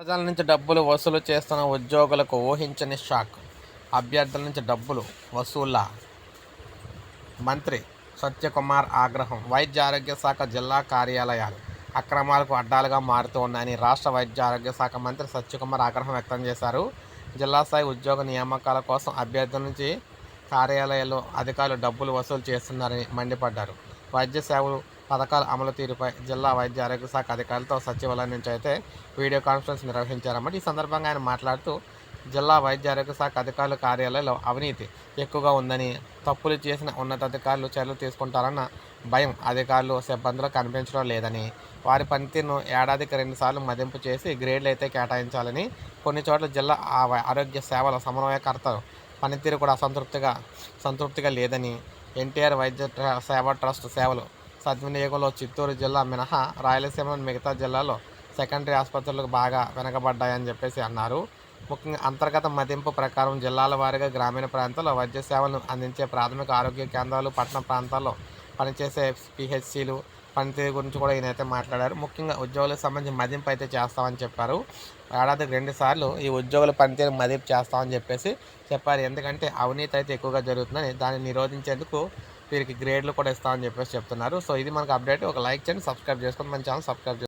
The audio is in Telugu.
ప్రజల నుంచి డబ్బులు వసూలు చేస్తున్న ఉద్యోగులకు ఊహించని షాక్. అభ్యర్థుల నుంచి డబ్బులు వసూళ్ళ మంత్రి సత్యకుమార్ ఆగ్రహం. వైద్య ఆరోగ్య శాఖ జిల్లా కార్యాలయాలు అక్రమాలకు అడ్డాలుగా మారుతూ ఉన్నాయని రాష్ట్ర వైద్య ఆరోగ్య శాఖ మంత్రి సత్యకుమార్ ఆగ్రహం వ్యక్తం చేశారు. జిల్లా స్థాయి ఉద్యోగ నియామకాల కోసం అభ్యర్థుల నుంచి కార్యాలయాల్లో అధికారులు డబ్బులు వసూలు చేస్తున్నారని మండిపడ్డారు. వైద్య సేవలు పథకాల అమలు తీరుపై జిల్లా వైద్య ఆరోగ్య శాఖ అధికారులతో సచివాలయం నుంచి అయితే వీడియో కాన్ఫరెన్స్ నిర్వహించారన్నమాట. ఈ సందర్భంగా ఆయన మాట్లాడుతూ జిల్లా వైద్య ఆరోగ్య శాఖ అధికారుల కార్యాలయంలో అవినీతి ఎక్కువగా ఉందని తప్పులు చేసిన ఉన్నతాధికారులు చర్యలు తీసుకుంటారన్న భయం అధికారులు సిబ్బందిలో కనిపించడం లేదని వారి పనితీరును ఏడాదికి రెండుసార్లు మదింపు చేసి గ్రేడ్లు అయితే కేటాయించాలని కొన్ని చోట్ల జిల్లా ఆ- ఆరోగ్య సేవల సమన్వయకర్తలు పనితీరు కూడా అసంతృప్తిగా సంతృప్తిగా లేదని ఎన్టీఆర్ వైద్య సేవా ట్రస్ట్ సేవలు సద్వినియోగంలో చిత్తూరు జిల్లా మినహా రాయలసీమలోని మిగతా జిల్లాలో సెకండరీ ఆసుపత్రులకు బాగా వెనకబడ్డాయని చెప్పేసి అన్నారు. ముఖ్యంగా అంతర్గత మదింపు ప్రకారం జిల్లాల వారీగా గ్రామీణ ప్రాంతాల్లో వైద్య సేవలను అందించే ప్రాథమిక ఆరోగ్య కేంద్రాలు పట్టణ ప్రాంతాల్లో పనిచేసే పిహెచ్సిలు పనితీరు గురించి కూడా ఈయనైతే మాట్లాడారు. ముఖ్యంగా ఉద్యోగులకు సంబంధించి మదింపు అయితే చేస్తామని చెప్పారు. ఏడాదికి రెండు సార్లు ఈ ఉద్యోగుల పనితీరు మదింపు చేస్తామని చెప్పేసి చెప్పారు. ఎందుకంటే అవినీతి అయితే ఎక్కువగా జరుగుతుందని దాన్ని నిరోధించేందుకు వీరికి గ్రేడ్లు కూడా ఇస్తామని చెప్పేసి చెప్తున్నారు. సో ఇది మనకు అప్డేట్ ఒక లైక్ చేయండి సబ్స్క్రైబ్ చేసుకొని మన ఛానల్ సబ్స్క్రైబ్